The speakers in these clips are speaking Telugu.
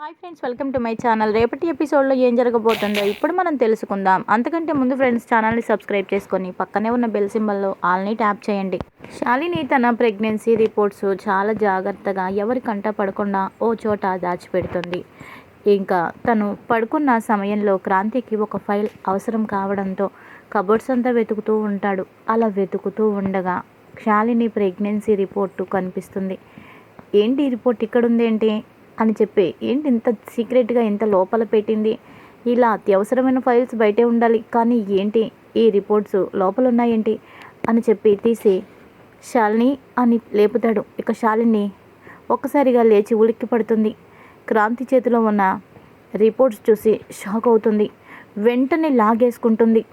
Hi friends welcome to my channel. రేపటి ఎపిసోడ్లో ఏం జరగబోతుందో ఇప్పుడు మనం తెలుసుకుందాం. అంతకంటే ముందు ఫ్రెండ్స్ ఛానల్ని సబ్స్క్రైబ్ చేసుకొని పక్కనే ఉన్న బెల్ సింబల్లో ఆల్ని ట్యాప్ చేయండి. శాలిని తన ప్రెగ్నెన్సీ రిపోర్ట్స్ చాలా జాగ్రత్తగా ఎవరి కంట పడకుండా ఓ చోట దాచిపెడుతుంది. ఇంకా తను పడుకున్న సమయంలో క్రాంతికి ఒక ఫైల్ అవసరం కావడంతో కబోర్డ్స్ అంతా వెతుకుతూ ఉంటాడు. అలా వెతుకుతూ ఉండగా శాలిని ప్రెగ్నెన్సీ రిపోర్టు కనిపిస్తుంది. ఏంటి రిపోర్ట్ ఇక్కడ ఉందేంటి అని చెప్పి ఏంటి ఇంత సీక్రెట్గా ఇంత లోపల పెట్టింది? ఇలా అత్యవసరమైన ఫైల్స్ బయటే ఉండాలి కానీ ఏంటి? ఈ రిపోర్ట్స్ లోపల ఉన్నాయేంటి అని చెప్పి తీసి శాలిని అని లేపుతాడు. ఇక శాలిని ఒక్కసారిగా లేచి ఉలిక్కి పడుతుంది. క్రాంతి చేతిలో ఉన్న రిపోర్ట్స్ చూసి షాక్ అవుతుంది. వెంటనే లాగేసుకుంటుంది.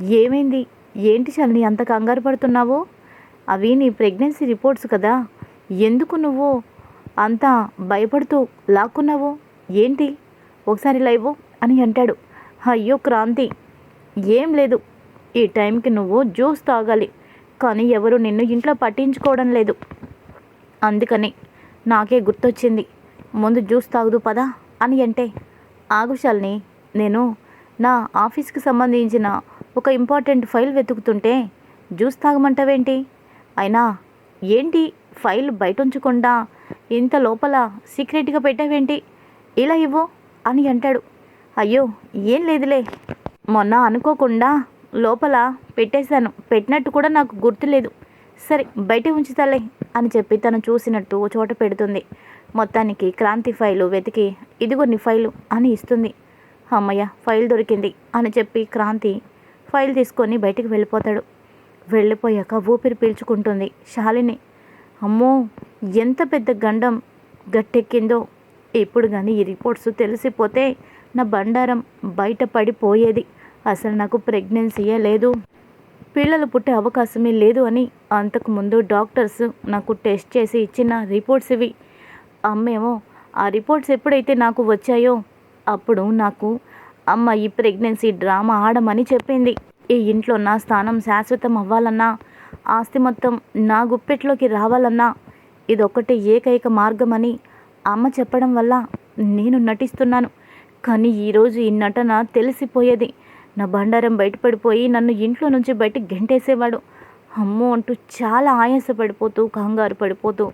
ఏమైంది? ఏంటి శాలిని అంత కంగారు పడుతున్నావు? అవి నీ ప్రెగ్నెన్సీ రిపోర్ట్స్ కదా? ఎందుకు నువ్వు అంతా భయపడుతూ లాక్కున్నావు? ఏంటి? ఒకసారి లైవ్ అని అంటాడు. అయ్యో క్రాంతి ఏం లేదు. ఈ టైంకి నువ్వు జ్యూస్ తాగాలి కానీ ఎవరు నిన్ను ఇంట్లో పట్టించుకోవడం లేదు. అందుకని నాకే గుర్తొచ్చింది ముందు జ్యూస్ తాగుదు పదా అని అంటే ఆగుశాల్ని నేను నా ఆఫీస్కి సంబంధించిన ఒక ఇంపార్టెంట్ ఫైల్ వెతుకుతుంటే జ్యూస్ తాగమంటావేంటి? అయినా ఏంటి ఫైల్ బయట ఉంచకుండా ఇంత లోపల సీక్రెట్గా పెట్టావేంటి? ఇలా ఇవ్వు అని అంటాడు. అయ్యో ఏం లేదులే. మొన్న అనుకోకుండా లోపల పెట్టేశాను. పెట్టినట్టు కూడా నాకు గుర్తులేదు. సరే బయట ఉంచుతాలే అని చెప్పి తను చూసినట్టు ఓ చోట పెడుతుంది. మొత్తానికి క్రాంతి ఫైలు వెతికి ఇదిగో నీ ఫైలు అని ఇస్తుంది. అమ్మయ్య ఫైల్ దొరికింది అని చెప్పి క్రాంతి ఫైల్ తీసుకొని బయటికి వెళ్ళిపోతాడు. వెళ్ళిపోయాక ఊపిరి పీల్చుకుంటుంది. శాలిని అమ్మో ఎంత పెద్ద గండం గట్టెక్కిందో. ఇప్పుడు కానీ ఈ రిపోర్ట్స్ తెలిసిపోతే నా బండారం బయట పడిపోయేది. అసలు నాకు ప్రెగ్నెన్సీయే లేదు. పిల్లలు పుట్టే అవకాశమే లేదు అని అంతకుముందు డాక్టర్స్ నాకు టెస్ట్ చేసి ఇచ్చిన రిపోర్ట్స్ ఇవి. అమ్మేమో ఆ రిపోర్ట్స్ ఎప్పుడైతే నాకు వచ్చాయో అప్పుడు నాకు అమ్మ ఈ ప్రెగ్నెన్సీ డ్రామా ఆడమని చెప్పింది. ఈ ఇంట్లో నా స్థానం శాశ్వతం అవ్వాలన్నా ఆస్తి మొత్తం నా గుప్పెట్లోకి రావాలన్నా ఇదొక్కటి ఏకైక మార్గమని అమ్మ చెప్పడం వల్ల నేను నటిస్తున్నాను. కానీ ఈరోజు ఈ నటన తెలిసిపోయేది. నా బండారం బయటపడిపోయి నన్ను ఇంట్లో నుంచి బయట గెంటేసేవాడు. అమ్మో అంటూ చాలా ఆయాసపడిపోతూ కంగారు పడిపోతూ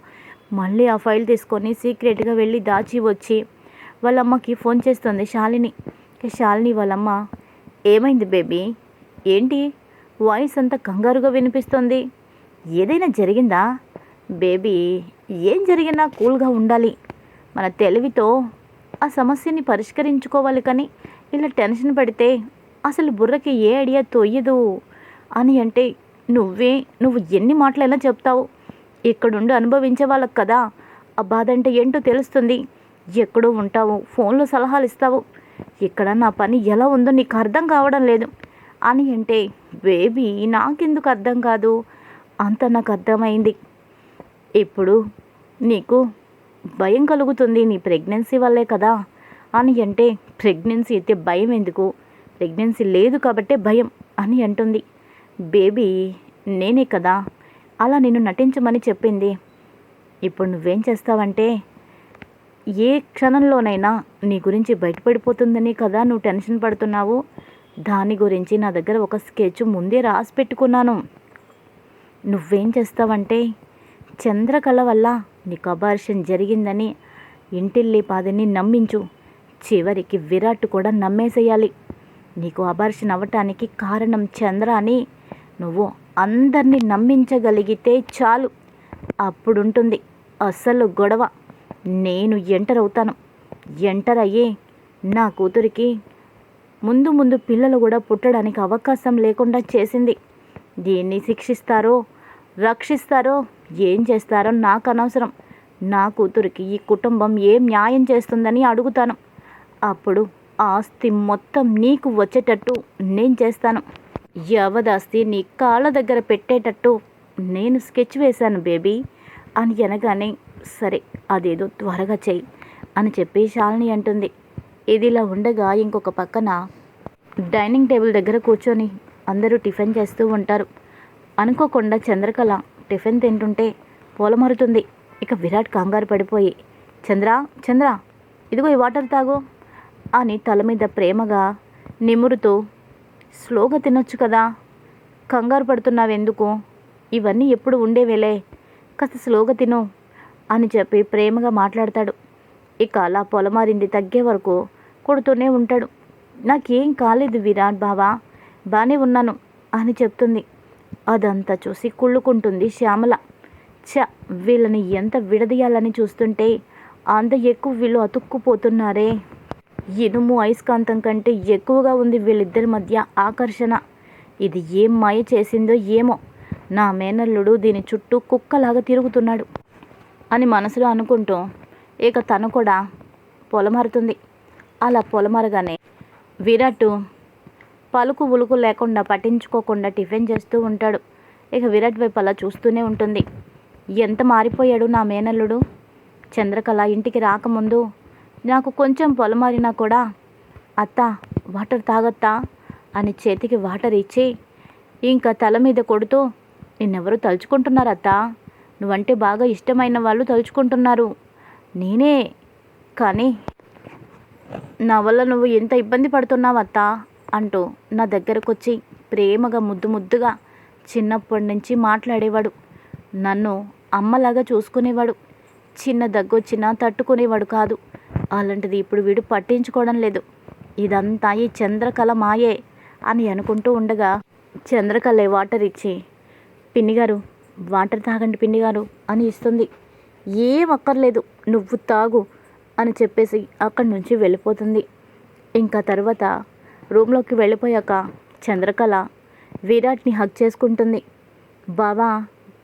మళ్ళీ ఆ ఫైల్ తీసుకొని సీక్రెట్గా వెళ్ళి దాచి వచ్చి వాళ్ళ అమ్మకి ఫోన్ చేస్తుంది శాలిని. శాలిని వాళ్ళమ్మ ఏమైంది బేబీ? ఏంటి? వాయిస్ అంత కంగారుగా వినిపిస్తుంది. ఏదైనా జరిగిందా? బేబీ ఏం జరిగినా కూల్గా ఉండాలి. మన తెలివితో ఆ సమస్యని పరిష్కరించుకోవాలి కానీ ఇలా టెన్షన్ పడితే అసలు బుర్రకి ఏ ఐడియా తోయదు. అని అంటే నువ్వే నువ్వు ఎన్ని మాటలైనా చెప్తావు. ఇక్కడుండి అనుభవించే వాళ్ళకి కదా ఆ బాధ అంటే ఏంటో తెలుస్తుంది. ఎక్కడో ఉంటావు ఫోన్లో సలహాలు ఇస్తావు. ఇక్కడ నా పని ఎలా ఉందో నీకు అర్థం కావడం లేదు. అని అంటే బేబీ నాకెందుకు అర్థం కాదు? అంత నాకు అర్థమైంది. ఇప్పుడు నీకు భయం కలుగుతుంది నీ ప్రెగ్నెన్సీ వల్లే కదా? అని అంటే ప్రెగ్నెన్సీ అయితే భయం ఎందుకు? ప్రెగ్నెన్సీ లేదు కాబట్టే భయం అని అంటుంది. బేబీ నేనే కదా. అలా నిన్ను నటించమని చెప్పింది. ఇప్పుడు నువ్వేం చేస్తావంటే ఏ క్షణంలోనైనా నీ గురించి బయటపడిపోతుందని కదా నువ్వు టెన్షన్ పడుతున్నావు? దాని గురించి నా దగ్గర ఒక స్కెచ్ ముందే రాసి పెట్టుకున్నాను. నువ్వేం చేస్తావంటే చంద్రకళ వల్ల నీకు అబార్షన్ జరిగిందని ఇంటిల్లి పాదిని నమ్మించు. చివరికి విరాట్ కూడా నమ్మేసేయాలి. నీకు అబార్షన్ అవ్వటానికి కారణం చంద్ర అని నువ్వు అందరినీ నమ్మించగలిగితే చాలు. అప్పుడుంటుంది అసలు గొడవ. నేను ఎంటర్ అవుతాను. ఎంటర్ అయ్యి నా కూతురికి ముందు ముందు పిల్లలు కూడా పుట్టడానికి అవకాశం లేకుండా చేసింది. దీన్ని శిక్షిస్తారో రక్షిస్తారో ఏం చేస్తారో నాకు అనవసరం. నా కూతురికి ఈ కుటుంబం ఏం న్యాయం చేస్తుందని అడుగుతాను. అప్పుడు ఆస్తి మొత్తం నీకు వచ్చేటట్టు నేను చేస్తాను. యవదాస్తి నీ కాళ్ళ దగ్గర పెట్టేటట్టు నేను స్కెచ్ వేశాను బేబీ. అని అనగానే సరే అదేదో త్వరగా చెయ్యి అని చెప్పి శాలిని అంటుంది. ఇదిలా ఉండగా ఇంకొక పక్కన డైనింగ్ టేబుల్ దగ్గర కూర్చొని అందరూ టిఫిన్ చేస్తూ ఉంటారు. అనుకోకుండా చంద్రకళ టిఫిన్ తింటుంటే పూలమరుతుంది. ఇక విరాట్ కంగారు పడిపోయి చంద్ర చంద్ర ఇదిగో ఈ వాటర్ తాగు అని తల మీద ప్రేమగా నిమురుతూ స్లోగా తినొచ్చు కదా కంగారు పడుతున్నావెందుకు? ఇవన్నీ ఎప్పుడు ఉండేవేలే కాస్త స్లోగా తిను అని చెప్పి ప్రేమగా మాట్లాడతాడు. ఇక అలా పొలమారింది తగ్గే వరకు కొడుతూనే ఉంటాడు. నాకేం కాలేదు విరాట్ బావా బాగానే ఉన్నాను అని చెప్తుంది. అదంతా చూసి కుళ్ళుకుంటుంది శ్యామల. చ వీళ్ళని ఎంత విడదీయాలని చూస్తుంటే అంత ఎక్కువ వీళ్ళు అతుక్కుపోతున్నారే. ఇనుము అయస్కాంతం కంటే ఎక్కువగా ఉంది వీళ్ళిద్దరి మధ్య ఆకర్షణ. ఇది ఏం మాయ చేసిందో ఏమో. నా మేనల్లుడు దీని చుట్టూ కుక్కలాగా తిరుగుతున్నాడు అని మనసులో అనుకుంటూ ఇక తను కూడా పొలమారుతుంది. అలా పొలమరగానే విరాట్ పలుకు ఉలుకు లేకుండా పట్టించుకోకుండా టిఫిన్ చేస్తూ ఉంటాడు. ఇక విరాట్ వైపు అలా చూస్తూనే ఉంటుంది. ఎంత మారిపోయాడు నా మేనల్లుడు? చంద్రకళ ఇంటికి రాకముందు నాకు కొంచెం పొలమారినా కూడా అత్త వాటర్ తాగత్తా అని చేతికి వాటర్ ఇచ్చి ఇంకా తల మీద కొడుతూ నిన్నెవరు తలుచుకుంటున్నారు అత్త? నువ్వంటే బాగా ఇష్టమైన వాళ్ళు తలుచుకుంటున్నారు. నేనే. కానీ నా వల్ల నువ్వు ఎంత ఇబ్బంది పడుతున్నావు అత్తా? అంటూ నా దగ్గరకు వచ్చి ప్రేమగా ముద్దు ముద్దుగా చిన్నప్పటి నుంచి మాట్లాడేవాడు. నన్ను అమ్మలాగా చూసుకునేవాడు. చిన్న దగ్గొచ్చినా తట్టుకునేవాడు కాదు. అలాంటిది ఇప్పుడు వీడు పట్టించుకోవడం లేదు. ఇదంతా ఈ చంద్రకళ మాయే అని అనుకుంటూ ఉండగా చంద్రకళే వాటర్ ఇచ్చి పిన్నిగారు వాటర్ తాగండి పిన్నిగారు అని ఇస్తుంది. ఏం అక్కర్లేదు. నువ్వు తాగు. అని చెప్పేసి అక్కడి నుంచి వెళ్ళిపోతుంది. ఇంకా తర్వాత రూమ్లోకి వెళ్ళిపోయాక చంద్రకళ విరాట్ని హక్ చేసుకుంటుంది. బావా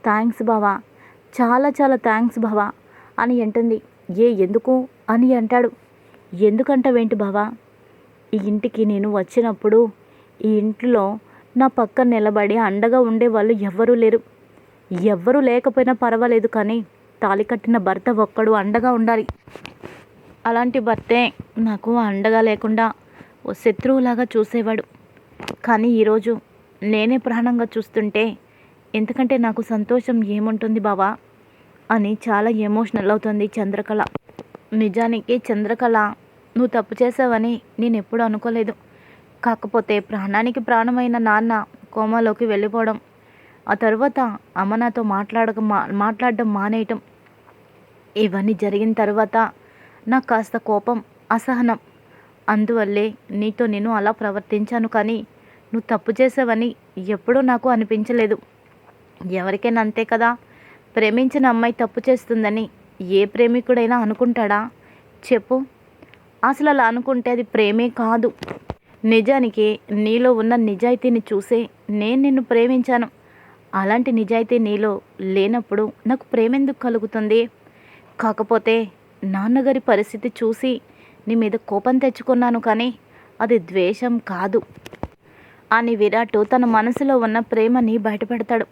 థ్యాంక్స్ బావా చాలా చాలా థ్యాంక్స్ బావా అని అంటుంది. ఏ ఎందుకు? అని అంటాడు. ఎందుకంటావేంటి బావా? ఈ ఇంటికి నేను వచ్చినప్పుడు ఈ ఇంట్లో నా పక్కన నిలబడి అండగా ఉండేవాళ్ళు ఎవ్వరూ లేరు. ఎవ్వరూ లేకపోయినా పర్వాలేదు కానీ తాళి కట్టిన భర్త ఒక్కడు అండగా ఉండాలి. అలాంటి భర్తే నాకు అండగా లేకుండా ఓ శత్రువులాగా చూసేవాడు. కానీ ఈరోజు నేనే ప్రాణంగా చూస్తుంటే ఎందుకంటే నాకు సంతోషం ఏముంటుంది బావా? అని చాలా ఎమోషనల్ అవుతుంది చంద్రకళ. నిజానికి చంద్రకళ నువ్వు తప్పు చేసావని నేను ఎప్పుడూ అనుకోలేదు. కాకపోతే ప్రాణానికి ప్రాణమైన నాన్న కోమాలోకి వెళ్ళిపోవడం ఆ తర్వాత అమ్మ నాతో మాట్లాడక మా మాట్లాడడం మానేయటం ఇవన్నీ జరిగిన తర్వాత నాకు కాస్త కోపం అసహనం. అందువల్లే నీతో నేను అలా ప్రవర్తించాను కానీ నువ్వు తప్పు చేసావని ఎప్పుడూ నాకు అనిపించలేదు. ఎవరికైనా అంతే కదా? ప్రేమించిన అమ్మాయి తప్పు చేస్తుందని ఏ ప్రేమికుడైనా అనుకుంటాడా? చెప్పు. అసలు అలా అనుకుంటే అది ప్రేమే కాదు. నిజానికి నీలో ఉన్న నిజాయితీని చూసే నేను నిన్ను ప్రేమించాను. అలాంటి నిజాయితీ నీలో లేనప్పుడు నాకు ప్రేమెందుకు కలుగుతుంది? కాకపోతే నాన్నగారి పరిస్థితి చూసి నీ మీద కోపం తెచ్చుకున్నాను కానీ అది ద్వేషం కాదు. అని విరాట్ తన మనసులో ఉన్న ప్రేమని బయటపెడతాడు.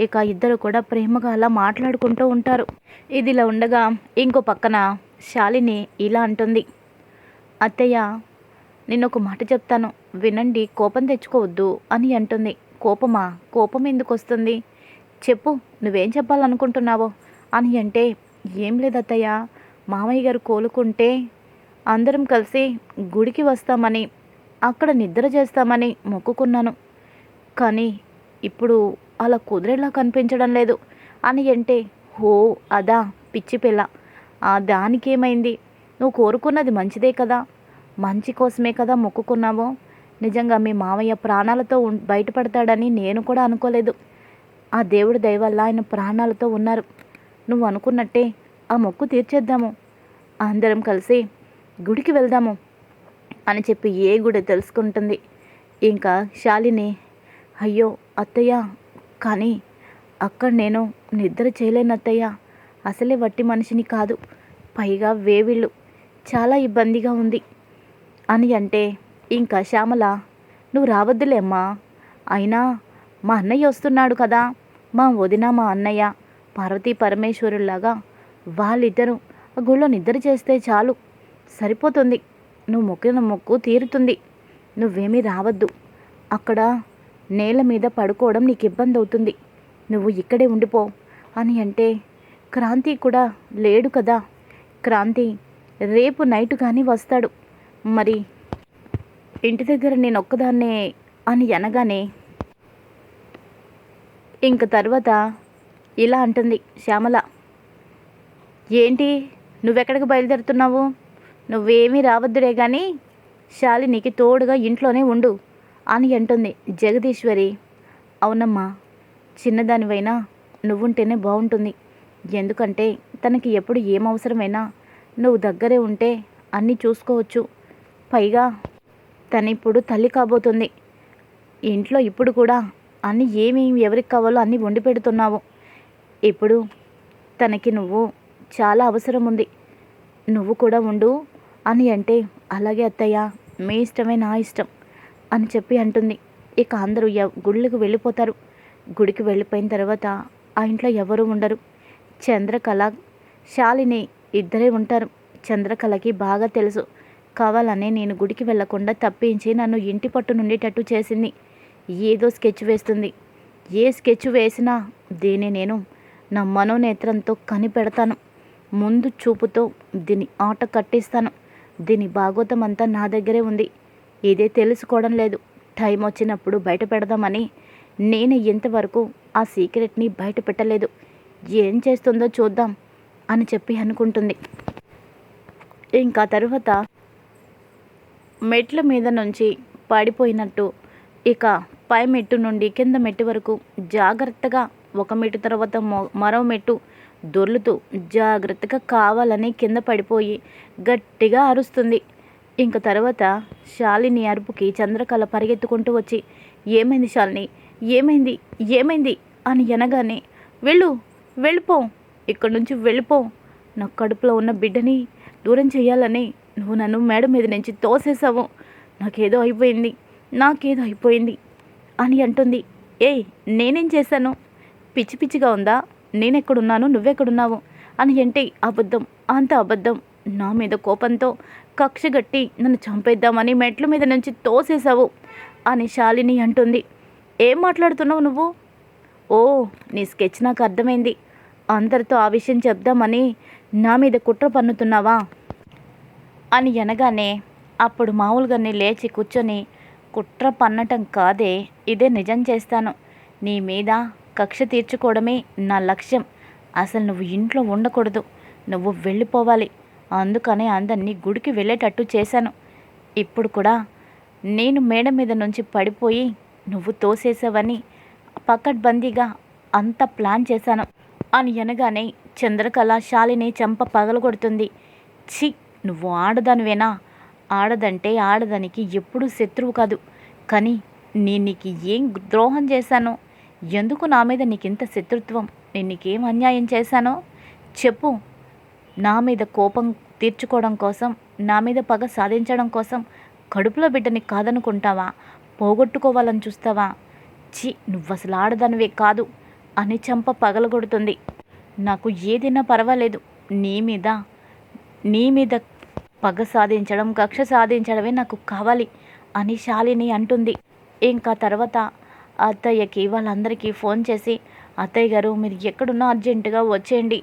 ఇక ఇద్దరు కూడా ప్రేమగా అలా మాట్లాడుకుంటూ ఉంటారు. ఇదిలా ఉండగా ఇంకో పక్కన శాలిని ఇలా అంటుంది. అత్తయ్య నేను ఒక మాట చెప్తాను. వినండి కోపం తెచ్చుకోవద్దు అని అంటుంది. కోపమా? కోపం ఎందుకు వస్తుంది? చెప్పు నువ్వేం చెప్పాలనుకుంటున్నావో? అని అంటే ఏం లేదు మామయ్య గారు కోలుకుంటే అందరం కలిసి గుడికి వస్తామని అక్కడ నిద్ర చేస్తామని మొక్కుకున్నాను. కానీ ఇప్పుడు అలా కుదిరేలా కనిపించడం లేదు. అని అంటే హో అదా పిచ్చి పిల్ల. ఆ దానికేమైంది? నువ్వు కోరుకున్నది మంచిదే కదా. మంచి కోసమే కదా మొక్కుకున్నావు? నిజంగా మీ మామయ్య ప్రాణాలతో ఉం- బయటపడతాడని నేను కూడా అనుకోలేదు. ఆ దేవుడి దయవల్ల ఆయన ప్రాణాలతో ఉన్నారు. నువ్వు అనుకున్నట్టే ఆ మొక్కు తీర్చేద్దాము. అందరం కలిసి గుడికి వెళ్దాము అని చెప్పి ఏ గుడి తెలుసుకుంటుంది. ఇంకా శాలిని అయ్యో అత్తయ్య కానీ అక్కడ నేను నిద్ర చేయలేను అత్తయ్య. అసలే వట్టి మనిషిని కాదు. పైగా వేవిళ్ళు. చాలా ఇబ్బందిగా ఉంది. అని అంటే ఇంకా శ్యామల నువ్వు రావద్దులేమ్మా అయినా మా అన్నయ్య వస్తున్నాడు కదా. మా వదిన మా అన్నయ్య పార్వతీ పరమేశ్వరుల్లాగా వాళ్ళిద్దరూ ఆ గుళ్ళో నిద్ర చేస్తే చాలు. సరిపోతుంది. నువ్వు మొక్కిన మొక్కు తీరుతుంది. నువ్వేమీ రావద్దు. అక్కడ నేల మీద పడుకోవడం నీకు ఇబ్బంది అవుతుంది. నువ్వు ఇక్కడే ఉండిపో అని అంటే క్రాంతి కూడా లేడు కదా. క్రాంతి రేపు నైట్ కానీ వస్తాడు. మరి ఇంటి దగ్గర నేను ఒక్కదాన్నే అని అనగానే ఇంక తర్వాత ఇలా అంటుంది శ్యామల. ఏంటి? నువ్వెక్కడికి బయలుదేరుతున్నావు? నువ్వేమీ రావద్దురే కానీ శాలినికి తోడుగా ఇంట్లోనే ఉండు అని అంటుంది జగదీశ్వరి. అవునమ్మా చిన్నదానివైనా నువ్వుంటేనే బాగుంటుంది ఎందుకంటే తనకి ఎప్పుడు ఏం అవసరమైనా నువ్వు దగ్గరే ఉంటే అన్నీ చూసుకోవచ్చు. పైగా తనిప్పుడు తల్లి కాబోతుంది. ఇంట్లో ఇప్పుడు కూడా అన్నీ ఏమి ఎవరికి కావాలో అన్నీ వండి పెడుతున్నావు ఇప్పుడు తనకి నువ్వు చాలా అవసరం ఉంది. నువ్వు కూడా ఉండు. అని అంటే అలాగే అత్తయ్య మీ ఇష్టమే నా ఇష్టం అని చెప్పి అంటుంది. ఇక అందరూ గుళ్ళకు వెళ్ళిపోతారు. గుడికి వెళ్ళిపోయిన తర్వాత ఆ ఇంట్లో ఎవరు ఉండరు. చంద్రకళ శాలిని ఇద్దరే ఉంటారు. చంద్రకళకి బాగా తెలుసు. కావాలనే నేను గుడికి వెళ్ళకుండా తప్పించి నన్ను ఇంటి పట్టు నుండేటట్టు చేసింది. ఏదో స్కెచ్ వేస్తుంది. ఏ స్కెచ్ వేసినా దీన్ని నేను నా మనోనేత్రంతో కనిపెడతాను. ముందు చూపుతో దీని ఆట కట్టిస్తాను. దీని భాగోతం అంతా నా దగ్గరే ఉంది. ఇదే తెలుసుకోవడం లేదు. టైం వచ్చినప్పుడు బయట పెడదామని. నేను ఇంతవరకు ఆ సీక్రెట్ని బయట పెట్టలేదు. ఏం చేస్తుందో చూద్దాం అని చెప్పి అనుకుంటుంది. ఇంకా తరువాత మెట్ల మీద నుంచి పడిపోయినట్టు ఇక పై మెట్టు నుండి కింద మెట్టు వరకు జాగ్రత్తగా ఒక మెట్టు తర్వాత మరో మెట్టు దొర్లుతూ జాగ్రత్తగా కావాలని కింద పడిపోయి గట్టిగా అరుస్తుంది. ఇంక తర్వాత శాలిని అరుపుకి చంద్రకళ పరిగెత్తుకుంటూ వచ్చి ఏమైంది శాలిని? ఏమైంది? ఏమైంది? అని అనగానే వెళ్ళు వెళ్ళిపో ఇక్కడి నుంచి వెళ్ళిపో. నా కడుపులో ఉన్న బిడ్డని దూరం చేయాలని నువ్వు నన్ను మేడ మీద నుంచి తోసేసావు నాకేదో అయిపోయింది నాకేదో అయిపోయింది అని అంటుంది. ఏయ్ నేనేం చేశాను? పిచ్చి పిచ్చిగా ఉందా? నేనెక్కడున్నాను? నువ్వెక్కడున్నావు? అని అంటే అబద్ధం అంత అబద్ధం. నా మీద కోపంతో కక్షగట్టి నన్ను చంపేద్దామని మెట్ల మీద నుంచి తోసేశావు అని శాలిని అంటుంది. ఏం మాట్లాడుతున్నావు నువ్వు? ఓ నీ స్కెచ్ నాకు అర్థమైంది. అందరితో ఆ విషయం చెప్దామని నా మీద కుట్ర పన్నుతున్నావా? అని అనగానే అప్పుడు మామూలుగానే లేచి కూర్చొని కుట్ర పన్నటం కాదే ఇదే నిజం చేస్తాను. నీ మీద కక్ష తీర్చుకోవడమే నా లక్ష్యం. అసలు నువ్వు ఇంట్లో ఉండకూడదు. నువ్వు వెళ్ళిపోవాలి. అందుకనే అందరినీ గుడికి వెళ్ళేటట్టు చేశాను. ఇప్పుడు కూడా నేను మేడ మీద నుంచి పడిపోయి నువ్వు తోసేసావని పకడ్బందీగా అంత ప్లాన్ చేశాను. అని అనగానే చంద్రకళ శాలిని చెంప పగలగొడుతుంది. ఛీ! నువ్వు ఆడదానివేనా? ఆడదంటే ఆడదానికి ఎప్పుడూ శత్రువు కాదు. కానీ నేను నీకు ఏం ద్రోహం చేశాను? ఎందుకు నా మీద నీకింత శత్రుత్వం? నేను నీకేం అన్యాయం చేశానో? చెప్పు. నా మీద కోపం తీర్చుకోవడం కోసం నా మీద పగ సాధించడం కోసం కడుపులో బిడ్డని కాదనుకుంటావా? పోగొట్టుకోవాలని చూస్తావా? ఛీ నువ్వు అసలు ఆడదానివే కాదు అని చంప పగలగొడుతుంది. నాకు ఏదైనా పర్వాలేదు. నీ మీద నీ మీద పగ సాధించడం కక్ష సాధించడమే నాకు కావాలి అని శాలిని అంటుంది. ఇంకా తర్వాత అత్తయ్యకి వాళ్ళందరికీ ఫోన్ చేసి అత్తయ్య గారు మీరు ఎక్కడున్నా అర్జెంటుగా వచ్చేయండి.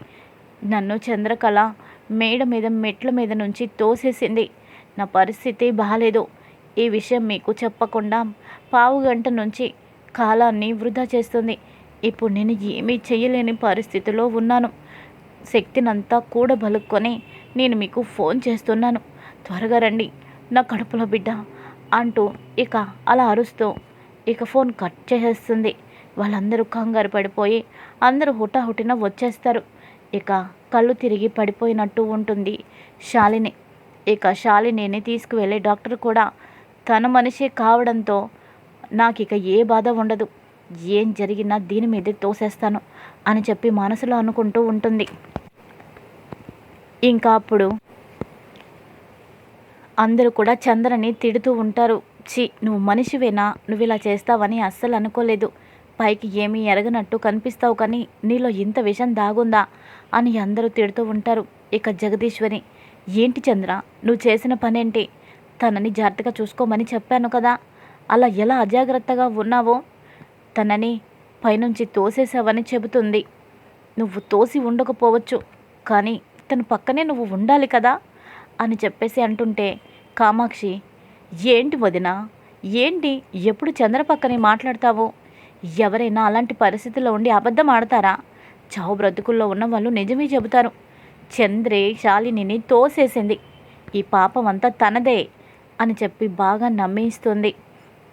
నన్ను చంద్రకళ మేడ మీద మెట్ల మీద నుంచి తోసేసింది. నా పరిస్థితి బాగాలేదు ఈ విషయం మీకు చెప్పకుండా పావు గంట నుంచి కాలాన్ని వృధా చేస్తుంది. ఇప్పుడు నేను ఏమీ చేయలేని పరిస్థితిలో ఉన్నాను. శక్తినంతా కూడబలుక్కొని నేను మీకు ఫోన్ చేస్తున్నాను. త్వరగా రండి. నా కడుపులో బిడ్డ అంటూ ఇక అలా అరుస్తూ ఇక ఫోన్ కట్ చేసేస్తుంది. వాళ్ళందరూ కంగారు పడిపోయి అందరూ హుటాహుటిన వచ్చేస్తారు. ఇక కళ్ళు తిరిగి పడిపోయినట్టు ఉంటుంది శాలిని. ఇక శాలినిని తీసుకువెళ్ళే డాక్టర్ కూడా తన మనిషే కావడంతో నాకు ఇక ఏ బాధ ఉండదు. ఏం జరిగినా దీని మీదే తోసేస్తాను అని చెప్పి మనసులో అనుకుంటూ ఉంటుంది. ఇంకా అప్పుడు అందరూ కూడా చంద్రని తిడుతూ ఉంటారు. చి నువ్వు మనిషివేనా? నువ్వు ఇలా చేస్తావని అస్సలు అనుకోలేదు. పైకి ఏమీ ఎరగనట్టు కనిపిస్తావు కానీ నీలో ఇంత విషం దాగుందా? అని అందరూ తిడుతూ ఉంటారు ఇక జగదీశ్వరి. ఏంటి చంద్ర నువ్వు చేసిన పనేంటి? తనని జాగ్రత్తగా చూసుకోమని చెప్పాను కదా. అలా ఎలా అజాగ్రత్తగా ఉన్నావో? తనని పైనుంచి తోసేసావని చెబుతుంది. నువ్వు తోసి ఉండకపోవచ్చు కానీ తన పక్కనే నువ్వు ఉండాలి కదా? అని చెప్పేసి అంటుంటే కామాక్షి ఏంటి వదిన? ఏంటి? ఎప్పుడు చంద్ర పక్కనే మాట్లాడతావు? ఎవరైనా అలాంటి పరిస్థితుల్లో ఉండి అబద్ధం ఆడతారా? చావు బ్రతుకుల్లో ఉన్న వాళ్ళు నిజమే చెబుతారు. చంద్రే శాలినిని తోసేసింది. ఈ పాపం అంతా తనదే అని చెప్పి బాగా నమ్మేస్తుంది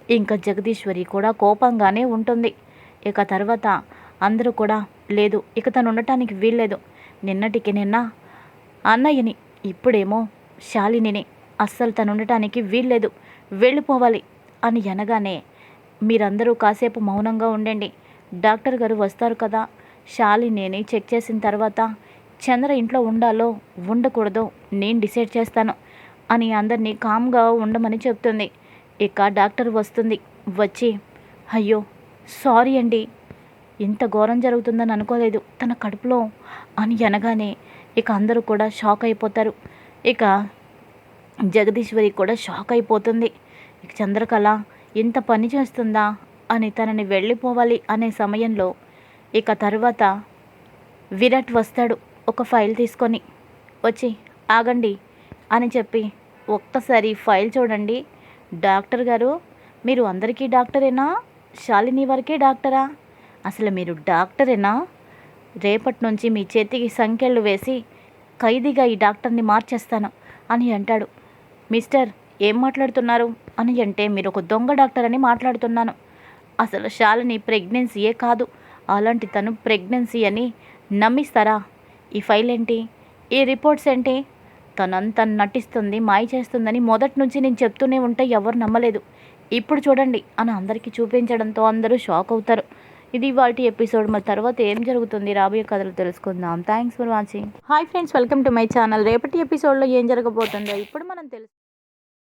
ఇంకా జగదీశ్వరి కూడా కోపంగానే ఉంటుంది. ఇక తర్వాత అందరూ కూడా లేదు ఇక తను ఉండటానికి వీల్లేదు. నిన్నటికి నిన్న అన్నయ్యని ఇప్పుడేమో శాలినిని అస్సలు తను ఉండటానికి వీల్లేదు. వెళ్ళిపోవాలి అని అనగానే మీరందరూ కాసేపు మౌనంగా ఉండండి. డాక్టర్ గారు వస్తారు కదా. శాలినిని చెక్ చేసిన తర్వాత చంద్ర ఇంట్లో ఉండాలో ఉండకూడదో నేను డిసైడ్ చేస్తాను అని అందరినీ కామ్గా ఉండమని చెప్తుంది. ఇక డాక్టర్ వస్తుంది. వచ్చి అయ్యో సారీ అండి. ఇంత ఘోరం జరుగుతుందని అనుకోలేదు తన కడుపులో అని అనగానే ఇక అందరూ కూడా షాక్ అయిపోతారు. ఇక జగదీశ్వరి కూడా షాక్ అయిపోతుంది. చంద్రకళ ఇంత పని చేస్తుందా అని తనని వెళ్ళిపోవాలి అనే సమయంలో ఇక తర్వాత విరాట్ వస్తాడు ఒక ఫైల్ తీసుకొని. వచ్చి ఆగండి అని చెప్పి ఒక్కసారి ఫైల్ చూడండి. డాక్టర్ గారు మీరు అందరికీ డాక్టరేనా? శాలిని వరకే డాక్టరా? అసలు మీరు డాక్టరేనా రేపటి నుంచి మీ చేతికి సంఖ్యలు వేసి ఖైదీగా ఈ డాక్టర్ని మార్చేస్తాను అని అంటాడు. మిస్టర్ ఏం మాట్లాడుతున్నారు? అని అంటే మీరు ఒక దొంగ డాక్టర్ అని మాట్లాడుతున్నాను. అసలు శాలిని ప్రెగ్నెన్సీయే కాదు. అలాంటి తను ప్రెగ్నెన్సీ అని నమ్మిస్తారా? ఈ ఫైల్ ఏంటి? ఈ రిపోర్ట్స్ ఏంటి? తనంతా నటిస్తుంది మాయ చేస్తుందని మొదటి నుంచి నేను చెప్తూనే ఉంటే ఎవరు నమ్మలేదు. ఇప్పుడు చూడండి అని అందరికీ చూపించడంతో అందరూ షాక్ అవుతారు. ఇది వాటి ఎపిసోడ్. మరి తర్వాత ఏం జరుగుతుంది? రాబోయే కథలు తెలుసుకుందాం. Thanks for watching. Hi friends welcome to my channel. రేపటి ఎపిసోడ్లో ఏం జరగబోతుందో ఇప్పుడు మనం తెలుసు